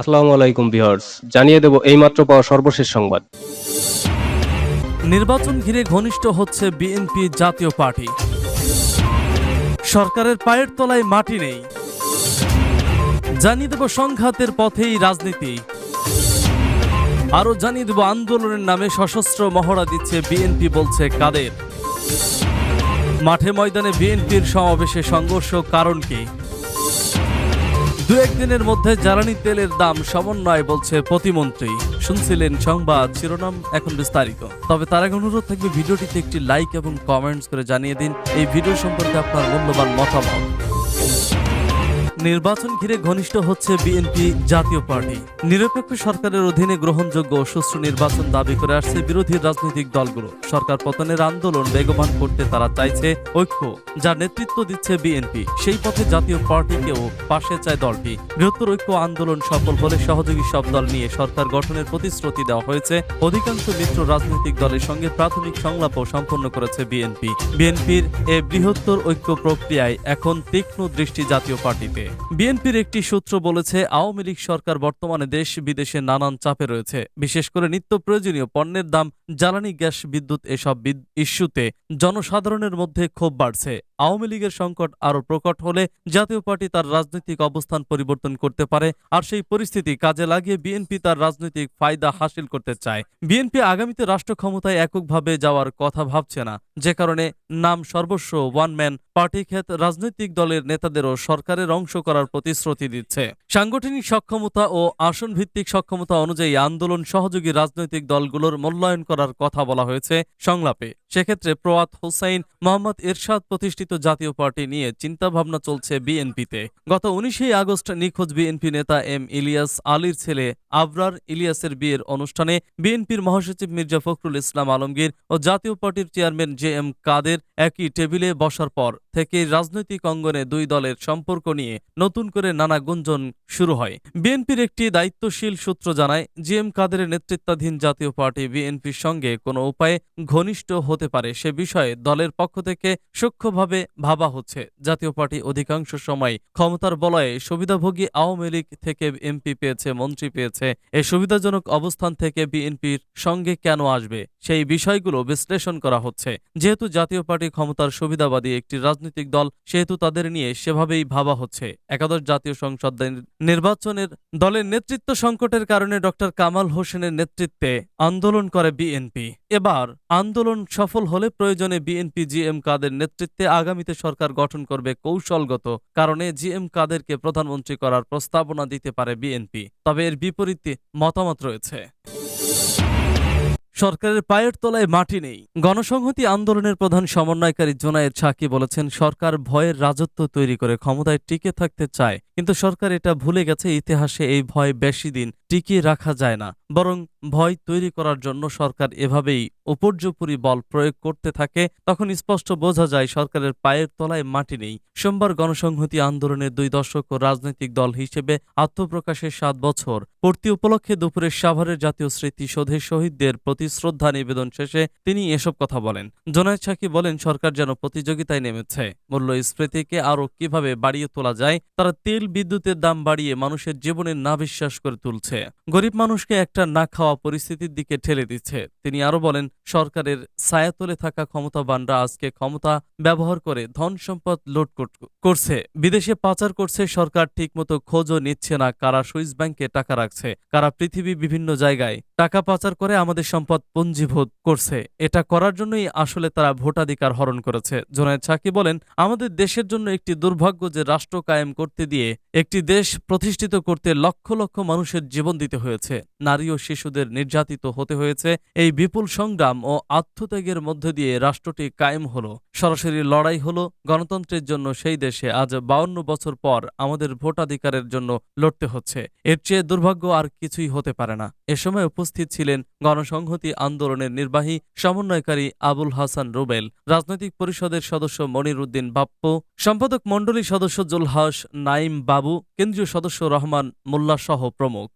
আসসালামু আলাইকুম ভিউয়ার্স, জানিয়ে দেব এইমাত্র পাওয়া সর্বশেষ সংবাদ। নির্বাচন ঘিরে ঘনিষ্ঠ হচ্ছে বিএনপি জাতীয় পার্টি। সরকারের পায়ের তলায় মাটি নেই। জানিয়ে দেব সংঘাতের পথেই রাজনীতি। আরও জানিয়ে দেব আন্দোলনের নামে সশস্ত্র মহড়া দিচ্ছে বিএনপি বলছে কাদের। মাঠে ময়দানে বিএনপির সমাবেশে সংঘর্ষ কারণ কি? দু একদিনের মধ্যে জ্বালানি তেলের দাম সমন্বয় বলছে প্রতিমন্ত্রী। শুনছিলেন সংবাদ, শিরোনাম এখন বিস্তারিত। তবে তার আগে অনুরোধ থাকবে ভিডিওটিতে একটি লাইক এবং কমেন্টস করে জানিয়ে দিন। এই ভিডিও সম্পর্কে আপনার মূল্যবান মতামত। নির্বাচন ঘিরে ঘনিষ্ঠ হচ্ছে বিএনপি জাতীয় পার্টি। নিরপেক্ষ সরকারের অধীনে গ্রহণযোগ্য সুষ্ঠু নির্বাচন দাবি করে আসছে বিরোধী রাজনৈতিক দলগুলো। সরকার পতনের আন্দোলন বেগবান করতে তারা চাইছে ঐক্য, যার নেতৃত্ব দিচ্ছে বিএনপি। সেই পথে জাতীয় পার্টিকেও পাশে চায় দলটি। বৃহত্তর ঐক্য আন্দোলন সফল হলে সহযোগী সব দল নিয়ে সরকার গঠনের প্রতিশ্রুতি দেওয়া হয়েছে। অধিকাংশ মিত্র রাজনৈতিক দলের সঙ্গে প্রাথমিক সংলাপও সম্পন্ন করেছে বিএনপি। বিএনপির এ বৃহত্তর ঐক্য প্রক্রিয়ায় এখন তীক্ষ্ণ দৃষ্টি জাতীয় পার্টিতে। বিএনপির একটি সূত্র বলেছে, আওয়ামী লীগ সরকার বর্তমানে দেশ বিদেশে নানান চাপে রয়েছে। বিশেষ করে নিত্য প্রয়োজনীয় পণ্যের দাম, জ্বালানি, গ্যাস, বিদ্যুৎ এসব ইস্যুতে জনসাধারণের মধ্যে ক্ষোভ বাড়ছে। আওয়ামী লীগের সংকট আরও প্রকট হলে জাতীয় পার্টি তার রাজনৈতিক অবস্থান পরিবর্তন করতে পারে আর সেই পরিস্থিতি কাজে লাগিয়ে বিএনপি তার রাজনৈতিক ফায়দা হাসিল করতে চায়। বিএনপি আগামীতে রাষ্ট্র ক্ষমতায় এককভাবে যাওয়ার কথা ভাবছে না। যে কারণে নাম সর্বস্ব ওয়ান ম্যান পার্টি খেত রাজনৈতিক দলের নেতাদেরও সরকারের অংশ করার প্রতিশ্রুতি দিচ্ছে। সাংগঠনিক সক্ষমতা ও আসন ভিত্তিক সক্ষমতা অনুযায়ী আন্দোলন সহযোগী রাজনৈতিক দলগুলোর মূল্যায়ন করার কথা বলা হয়েছে সংলাপে। সেক্ষেত্রে প্রয়াত হোসাইন মোহাম্মদ এরশাদ প্রতিষ্ঠিত জাতীয় পার্টি নিয়ে চিন্তাভাবনা চলছে বিএনপিতে। গত উনিশে আগস্ট নিখোঁজ বিএনপি নেতা এম ইলিয়াস আলীর ছেলে আবরার ইলিয়াসের বিয়ের অনুষ্ঠানে বিএনপির মহাসচিব মির্জা ফখরুল ইসলাম আলমগীর ও জাতীয় পার্টির চেয়ারম্যান জে এম কাদের একই টেবিলে বসার পর থেকে রাজনৈতিক অঙ্গনে দুই দলের সম্পর্ক নিয়ে নতুন করে নানা গুঞ্জন শুরু হয়। বিএনপির একটি দায়িত্বশীল সূত্র জানায়, জি এম কাদের নেতৃত্বাধীন জাতীয় পার্টি বিএনপির সঙ্গে কোনো উপায়ে ঘনিষ্ঠ হতে পারে সে বিষয়ে দলের পক্ষ থেকে সূক্ষ্মভাবে ভাবা হচ্ছে। জাতীয় পার্টি অধিকাংশ সময় ক্ষমতার বলয়ে সুবিধাভোগী আওয়ামী লীগ থেকে এমপি পেয়েছে, মন্ত্রী পেয়েছে। এই সুবিধাজনক অবস্থান থেকে বিএনপির সঙ্গে কেন আসবে? সেই বিষয়গুলো বিশ্লেষণ করা হচ্ছে। যেহেতু জাতীয় পার্টি ক্ষমতার সুবিধাবাদী একটি রাজনৈতিক দল, সেহেতু তাদের নিয়ে সেভাবেই ভাবা হচ্ছে। একাদশ জাতীয় সংসদ নির্বাচনের দলের নেতৃত্ব সংকটের কারণে ডক্টর কামাল হোসেনের নেতৃত্বে আন্দোলন করে বিএনপি। এবার আন্দোলন সফল হলে প্রয়োজনে বিএনপি জি এম কাদের নেতৃত্বে আগামীতে সরকার গঠন করবে কৌশলগত কারণে জি এম কাদেরকে প্রধানমন্ত্রী করার প্রস্তাবনা দিতে পারে বিএনপি। তবে এর বিপরীতে মতামত রয়েছে। সরকারের পায়ের তলায় মাটি নেই। গণসংহতি আন্দোলনের প্রধান সমন্বয়কারী জোনায়েদ সাকি বলেছেন, সরকার ভয়ের রাজত্ব তৈরি করে ক্ষমতায় টিকে থাকতে চায়, কিন্তু সরকার এটা ভুলে গেছে, ইতিহাসে এই ভয় বেশি দিন টিকিয়ে রাখা যায় না। বরং ভয় তৈরি করার জন্য সরকার এভাবেই উপর্যুপরি বল প্রয়োগ করতে থাকে। তখন স্পষ্ট বোঝা যায়, সরকারের পায়ের তলায় মাটি নেই। সোমবার গণসংহতি আন্দোলনের দুই দশক ও রাজনৈতিক দল হিসেবে আত্মপ্রকাশের সাত বছর। পূর্তি উপলক্ষে দুপুরে সাভারের জাতীয় স্মৃতিসৌধে শহীদদের প্রতি শ্রদ্ধা নিবেদন শেষে তিনি এসব কথা বলেন। জোনায়েদ সাকি বলেন, সরকার যেন প্রতিযোগিতায় নেমেছে। মূল্যস্ফীতিকে আরও কীভাবে বাড়িয়ে তোলা যায়, তারা তেল বিদ্যুতের দাম বাড়িয়ে মানুষের জীবনে না বিশ্বাস করে তুলছে। গরিব মানুষকে একটা না খাওয়া পরিস্থিতির দিকে ঠেলে দিচ্ছে। তিনি আরও বলেন, সরকারের ছায়াতলে থাকা ক্ষমতাবানরা আজকে ক্ষমতা ব্যবহার করে ধন সম্পদ লুট কর- করছে। বিদেশে পাচার করছে, সরকার ঠিকমতো খোঁজও নিচ্ছে না কারা সুইস ব্যাংকে টাকা রাখছে, কারা পৃথিবী বিভিন্ন জায়গায় টাকা পাচার করে আমাদের সম্পদ পঞ্জীভূত করছে। এটা করার জন্যই আসলে তারা ভোটাধিকার হরণ করেছে। জোনায়েদ সাকি বলেন, আমাদের দেশের জন্য একটি দুর্ভাগ্য যে রাষ্ট্র কায়েম করতে দিয়ে একটি দেশ প্রতিষ্ঠিত করতে লক্ষ লক্ষ মানুষের জীবন দিতে হয়েছে। নারী ও শিশুদের নির্যাতিত হতে হয়েছে। এই বিপুল সংগ্রাম ও আত্মত্যাগের মধ্য দিয়ে রাষ্ট্রটি কায়েম হলো। সরাসরি লড়াই হলো গণতন্ত্রের জন্য সেই দেশে। আজ বাউন্ন বছর পর আমাদের ভোটাধিকারের জন্য লড়তে হচ্ছে। এর চেয়ে দুর্ভাগ্য আর কিছুই হতে পারে না। এ সময় উপস্থিত ছিলেন গণসংহতি আন্দোলনের নির্বাহী সমন্বয়কারী আবুল হাসান রুবেল, রাজনৈতিক পরিষদের সদস্য মনির উদ্দিন বাপ্পু, সম্পাদক মণ্ডলী সদস্য জুলহাস নাইম বাবু, কেন্দ্রীয় সদস্য রহমান মোল্লা সহ প্রমুখ।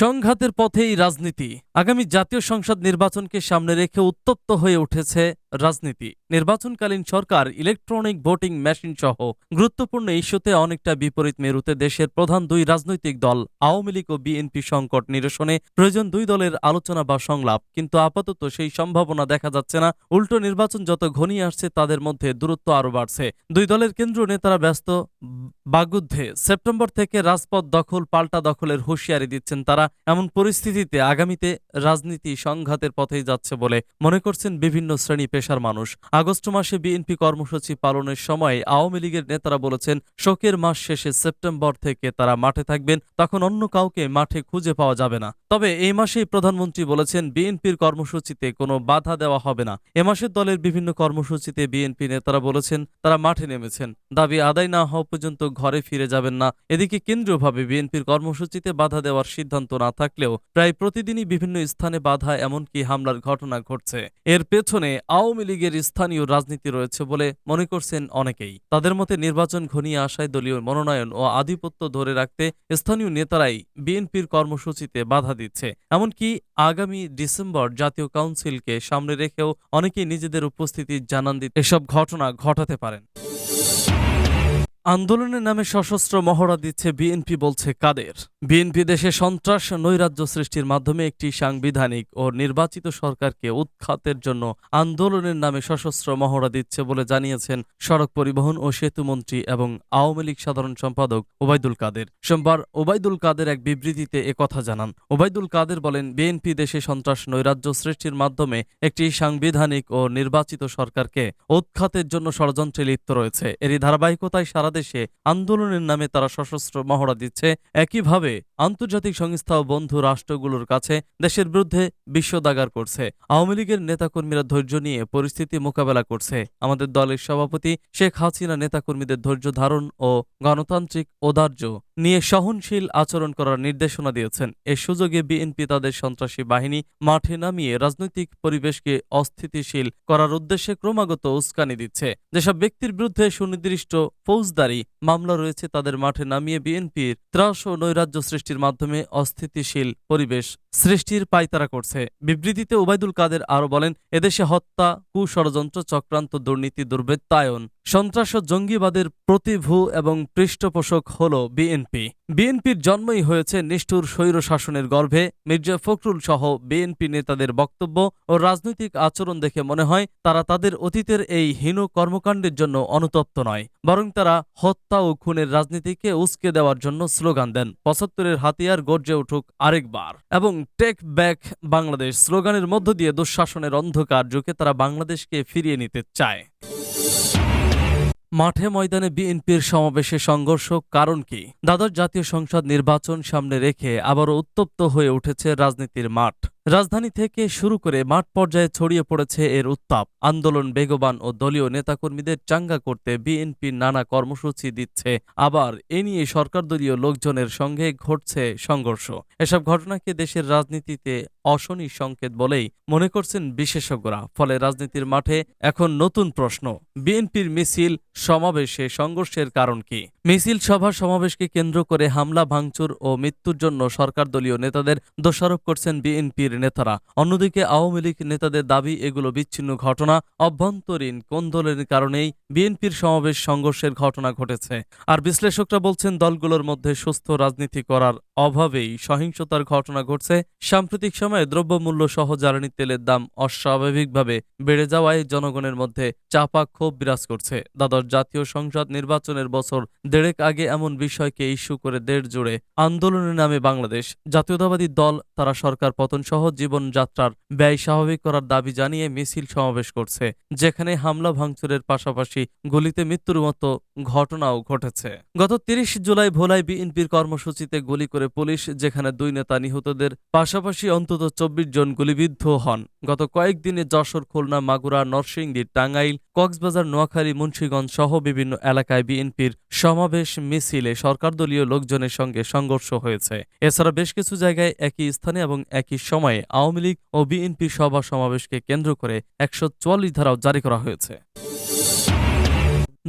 সংঘাতের পথেই রাজনীতি। আগামী জাতীয় সংসদ নির্বাচনকে সামনে রেখে উত্তপ্ত হয়ে উঠেছে রাজনীতি। নির্বাচনকালীন সরকার ইলেকট্রনিক ভোটিং মেশিন সহ গুরুত্বপূর্ণ ইস্যুতে অনেকটা বিপরীত মেরুতে দেশের প্রধান দুই রাজনৈতিক দল, আওয়ামী লীগ ও বিএনপি সংকট নিরসনে প্রয়োজন দুই দলের আলোচনা বা সংলাপ। কিন্তু আপাতত সেই সম্ভাবনা দেখা যাচ্ছে না। উল্টো নির্বাচন যত ঘনিয়ে আসছে, তাদের মধ্যে দূরত্ব আরও বাড়ছে। দুই দলের কেন্দ্রীয় নেতারা ব্যস্ত। বাগুদ্ধে সেপ্টেম্বর থেকে রাজপথ দখল, পাল্টা দখলের হুঁশিয়ারি দিচ্ছেন তারা। এমন পরিস্থিতিতে আগামীতে রাজনীতি সংঘাতের পথেই যাচ্ছে বলে মনে করছেন বিভিন্ন শ্রেণি পেশার মানুষ। আগস্ট মাসে বিএনপি কর্মসূচি পালনের সময় আওয়ামী লীগের নেতারা বলেছেন, শোকের মাস শেষে সেপ্টেম্বর থেকে তারা মাঠে থাকবেন, তখন অন্য কাউকে মাঠে খুঁজে পাওয়া যাবে না। তবে এই মাসেই প্রধানমন্ত্রী বলেছেন, বিএনপির কর্মসূচিতে কোনো বাধা দেওয়া হবে না। এ মাসের দলের বিভিন্ন কর্মসূচিতে বিএনপি নেতারা বলেছেন, তারা মাঠে নেমেছেন। দাবি আদায় না হওয়া পর্যন্ত ঘরে ফিরে যাবেন না। এদিকে কেন্দ্রীয়ভাবে বিএনপির কর্মসূচিতে বাধা দেওয়ার সিদ্ধান্ত না থাকলেও প্রায় প্রতিদিনই বিভিন্ন স্থানে বাধা, এমনকি হামলার ঘটনা ঘটছে। এর পেছনে আওয়ামী লীগের স্থানীয় রাজনীতি রয়েছে বলে মনে করছেন অনেকেই। তাদের মতে নির্বাচন ঘনিয়ে আসায় দলীয় মনোনয়ন ও আধিপত্য ধরে রাখতে স্থানীয় নেতারাই বিএনপির কর্মসূচিতে বাধা দিচ্ছে। এমনকি আগামী ডিসেম্বর জাতীয় কাউন্সিলকে সামনে রেখেও অনেকেই নিজেদের উপস্থিতি জানান দিতে এসব ঘটনা ঘটাতে পারেন। আন্দোলনের নামে সশস্ত্র মহড়া দিচ্ছে বিএনপি বলছে কাদের। বিএনপি দেশে সন্ত্রাস, নৈরাজ্য সৃষ্টির মাধ্যমে একটি সাংবিধানিক ও নির্বাচিত সরকারকে উৎখাতের জন্য আন্দোলনের নামে সশস্ত্র মহড়া দিচ্ছে বলে জানিয়েছেন সড়ক পরিবহন ও সেতু মন্ত্রী এবং আওয়ামী লীগ সাধারণ সম্পাদক ওবায়দুল কাদের। সোমবার ওবায়দুল কাদের এক বিবৃতিতে একথা জানান। ওবায়দুল কাদের বলেন, বিএনপি দেশে সন্ত্রাস, নৈরাজ্য সৃষ্টির মাধ্যমে একটি সাংবিধানিক ও নির্বাচিত সরকারকে উৎখাতের জন্য ষড়যন্ত্রে লিপ্ত রয়েছে। এরই ধারাবাহিকতায় সারা দেশে আন্দোলনের নামে তারা সশস্ত্র মহড়া দিচ্ছে। একইভাবে আন্তর্জাতিক সংস্থা ও বন্ধু রাষ্ট্রগুলোর কাছে দেশের বিরুদ্ধে বিশ্বদাগার করছে। আওয়ামী লীগের নেতাকর্মীরা ধৈর্য নিয়ে পরিস্থিতি মোকাবেলা করছে। আমাদের দলের সভাপতি শেখ হাসিনা নেতাকর্মীদের ধৈর্য ধারণ ও গণতান্ত্রিক ঔদার্য নিয়ে সহনশীল আচরণ করার নির্দেশনা দিয়েছেন। এ সুযোগে বিএনপি তাদের সন্ত্রাসী বাহিনী মাঠে নামিয়ে রাজনৈতিক পরিবেশকে অস্থিতিশীল করার উদ্দেশ্যে ক্রমাগত উস্কানি দিচ্ছে। যেসব ব্যক্তির বিরুদ্ধে সুনির্দিষ্ট ফৌজদারি মামলা রয়েছে তাদের মাঠে নামিয়ে বিএনপির ত্রাস ও নৈরাজ্য সৃষ্টির মাধ্যমে অস্থিতিশীল পরিবেশ সৃষ্টির পায়তারা করছে। বিবৃতিতে ওবায়দুল কাদের আরও বলেন, এদেশে হত্যা, কুষড়যন্ত্র চক্রান্ত, দুর্নীতি, দুর্বৃত্তায়ন, সন্ত্রাস ও জঙ্গিবাদের প্রতিভূ এবং পৃষ্ঠপোষক হল বিএনপি। বিএনপির জন্মই হয়েছে নিষ্ঠুর স্বৈর শাসনের গর্ভে। মির্জা ফখরুল সহ বিএনপি নেতাদের বক্তব্য ও রাজনৈতিক আচরণ দেখে মনে হয় তারা তাদের অতীতের এই হীন কর্মকাণ্ডের জন্য অনুতপ্ত নয়, বরং তারা হত্যা ও খুনের রাজনীতিকে উস্কে দেওয়ার জন্য স্লোগান দেন। পঁচাত্তরের হাতিয়ার গর্জে উঠুক আরেকবার। এবং টেক ব্যাক বাংলাদেশ স্লোগানের মধ্য দিয়ে দুঃশাসনের অন্ধকার যুগে তারা বাংলাদেশকে ফিরিয়ে নিতে চায়। মাঠে ময়দানে বিএনপির সমাবেশে সংঘর্ষ, কারণ কি? দ্বাদশ জাতীয় সংসদ নির্বাচন সামনে রেখে আবারও উত্তপ্ত হয়ে উঠেছে রাজনীতির মাঠ। রাজধানী থেকে শুরু করে মাঠ পর্যায়ে ছড়িয়ে পড়েছে এর উত্তাপ। আন্দোলন বেগবান ও দলীয় নেতাকর্মীদের চাঙ্গা করতে বিএনপি নানা কর্মসূচি দিচ্ছে। আবার এ নিয়ে সরকার দলীয় লোকজনের সঙ্গে ঘটছে সংঘর্ষ। এসব ঘটনাকে দেশের রাজনীতিতে অশনি সংকেত বলেই মনে করছেন বিশেষজ্ঞরা। ফলে রাজনীতির মাঠে এখন নতুন প্রশ্ন, বিএনপির মিছিল সমাবেশে সংঘর্ষের কারণ কি? মিছিল সভা সমাবেশকে কেন্দ্র করে হামলা, ভাঙচুর ও মৃত্যুর জন্য সরকার দলীয় নেতাদের দোষারোপ করছেন বিএনপির নেতারা। অন্যদিকে আওয়ামী লীগ নেতাদের দাবি, এগুলো বিচ্ছিন্ন ঘটনা, অভ্যন্তরীণ কোন্দলের কারণেই বিএনপির সমাবেশ সংঘর্ষের ঘটনা ঘটেছে। আর বিশ্লেষকরা বলছেন, দলগুলোর মধ্যে সুস্থ রাজনীতি করার অভাবেই সহিংসতার ঘটনা ঘটছে। সাম্প্রতিক সময়ে দ্রব্যমূল্য সহ জ্বালানি তেলের দাম অস্বাভাবিকভাবে বেড়ে যাওয়ায় জনগণের মধ্যে চাপা ক্ষোভ বিরাজ করছে। দ্বাদশ জাতীয় সংসদ নির্বাচনের বছর দেড়েক আগে এমন বিষয়কে ইস্যু করে দেড় জুড়ে আন্দোলনের নামে বাংলাদেশ। জাতীয়তাবাদী দল, তারা সরকার পতন সহ জীবনযাত্রার ব্যয় স্বাভাবিক করার দাবি জানিয়ে মিছিল সমাবেশ করছে, যেখানে হামলা ভাঙচুরের পাশাপাশি গুলিতে মৃত্যুর মতো ঘটনাও ঘটেছে। গত তিরিশ জুলাই ভোলায় বিএনপির কর্মসূচিতে গুলি করে পুলিশ, যেখানে দুই নেতা নিহতদের পাশাপাশি অন্তত চব্বিশ জন গুলিবিদ্ধ হন। গত কয়েকদিনে যশোর, খুলনা, মাগুরা, নরসিংদী, টাঙ্গাইল, কক্সবাজার, নোয়াখালী, মুন্সীগঞ্জ সহ বিভিন্ন এলাকায় বিএনপির সমাবেশ মিছিলে সরকারদলীয় লোকজনের সঙ্গে সংঘর্ষ হয়েছে। এছাড়া বেশ কিছু জায়গায় একই স্থানে এবং একই সময়ে আওয়ামী লীগ ও বিএনপি সভা সমাবেশকে কেন্দ্র করে একশো চুয়াল্লিশ ধারাও জারি করা হয়েছে।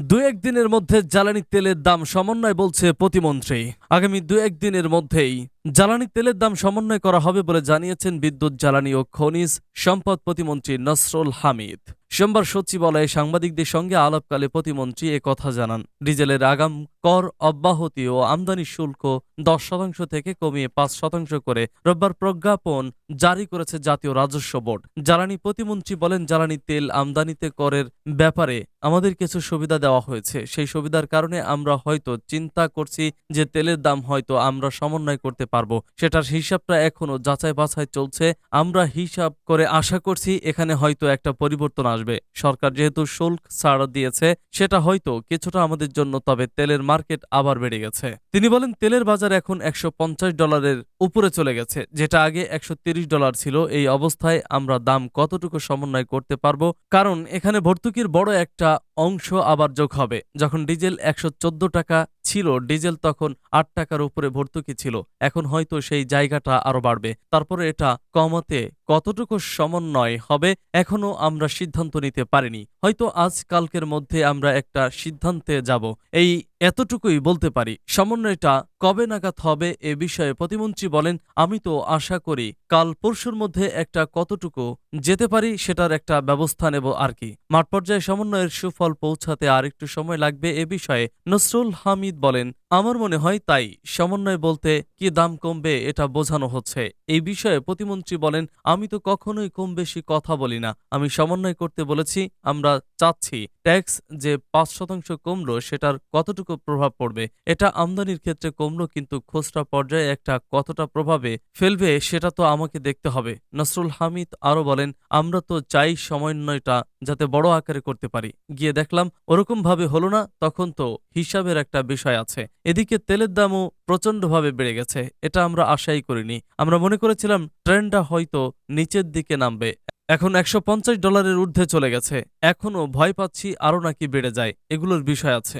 দু একদিনের মধ্যে জ্বালানি তেলের দাম সমন্বয় বলছে প্রতিমন্ত্রী। আগামী দু একদিনের মধ্যেই জ্বালানি তেলের দাম সমন্বয় করা হবে বলে জানিয়েছেন বিদ্যুৎ, জ্বালানি ও খনিজ সম্পদ প্রতিমন্ত্রী নসরুল হামিদ। সোমবার সচিবালয়ে সাংবাদিকদের সঙ্গে আলাপকালে প্রতিমন্ত্রী কথা জানান। ডিজেলের আগাম কর অব্যাহতি ও আমদানি শুল্ক দশ শতাংশ থেকে কমিয়ে পাঁচ শতাংশ করে রোববার প্রজ্ঞাপন জারি করেছে জাতীয় রাজস্ব বোর্ড। জ্বালানি প্রতিমন্ত্রী বলেন, জ্বালানি তেল আমদানিতে করের ব্যাপারে আমাদের কিছু সুবিধা দেওয়া হয়েছে। সেই সুবিধার কারণে আমরা হয়তো চিন্তা করছি যে তেলের দাম হয়তো আমরা সমন্বয় করতে পারব। সেটার হিসাবটা এখনও যাচাই বাছাই চলছে। আমরা হিসাব করে আশা করছি এখানে হয়তো একটা পরিবর্তন আসবে। সরকার যেহেতু শুল্ক ছাড় দিয়েছে, সেটা হয়তো কিছুটা আমাদের জন্য, তবে তেলের মার্কেট আবার বেড়ে গেছে। তিনি বলেন, তেলের বাজার এখন একশো পঞ্চাশ ডলারের উপরে চলে গেছে, যেটা আগে একশো ডলার ছিল। এই অবস্থায় আমরা দাম কতটুকু সমন্বয় করতে পারব? কারণ এখানে ভর্তুকির বড় একটা অংশ আবার যোগ হবে। যখন ডিজেল একশো চোদ্দ টাকা ছিল, ডিজেল তখন আট টাকার উপরে ভর্তুকি ছিল। এখন হয়তো সেই জায়গাটা আরও বাড়বে। তারপরে এটা কমাতে কতটুকু সমন্বয় হবে এখনও আমরা সিদ্ধান্ত নিতে পারিনি। হয়তো আজ কালকের মধ্যে আমরা একটা সিদ্ধান্তে যাব। এই এতটুকুই বলতে পারি। সমন্বয়টা কবে নাগাদ হবে এ বিষয়ে প্রতিমন্ত্রী বলেন, আমি তো আশা করি কাল পরশুর মধ্যে একটা কতটুকু যেতে পারি সেটার একটা ব্যবস্থা নেব আর কি। মাঠ পর্যায়ে সমন্বয়ের সুফল পৌঁছাতে আর একটু সময় লাগবে এ বিষয়ে। নসরুল হামিদ বলেন আমার মনে হয় তাই। সমন্বয় বলতে কি দাম কমবে এটা বোঝানো হচ্ছে। এই বিষয়ে প্রতিমন্ত্রী বলেন, আমি তো কখনোই কম বেশি কথা বলি না। আমি সমন্বয় করতে বলেছি, আমরা চাচ্ছি ট্যাক্স যে পাঁচ শতাংশ কমলো সেটার কতটুকু প্রভাব পড়বে? এটা আমদানির ক্ষেত্রে কমলো কিন্তু খুচরা পর্যায়ে একটা কতটা প্রভাবে ফেলবে সেটা তো আমাকে দেখতে হবে। নসরুল হামিদ আরও বলেন, আমরা তো চাই সমন্বয়টা যাতে বড় আকারে করতে পারি। গিয়ে দেখলাম, ওরকম ভাবে হলো না, তখন তো হিসাবের একটা বিষয় আছে। এদিকে তেলের দামও প্রচণ্ডভাবে বেড়ে গেছে, এটা আমরা আশাই করিনি। আমরা মনে করেছিলাম ট্রেনটা হয়তো নিচের দিকে নামবে। এখন একশো পঞ্চাশ ডলারের ঊর্ধ্বে চলে গেছে। এখনও ভয় পাচ্ছি আরও নাকি বেড়ে যায়, এগুলোর বিষয় আছে।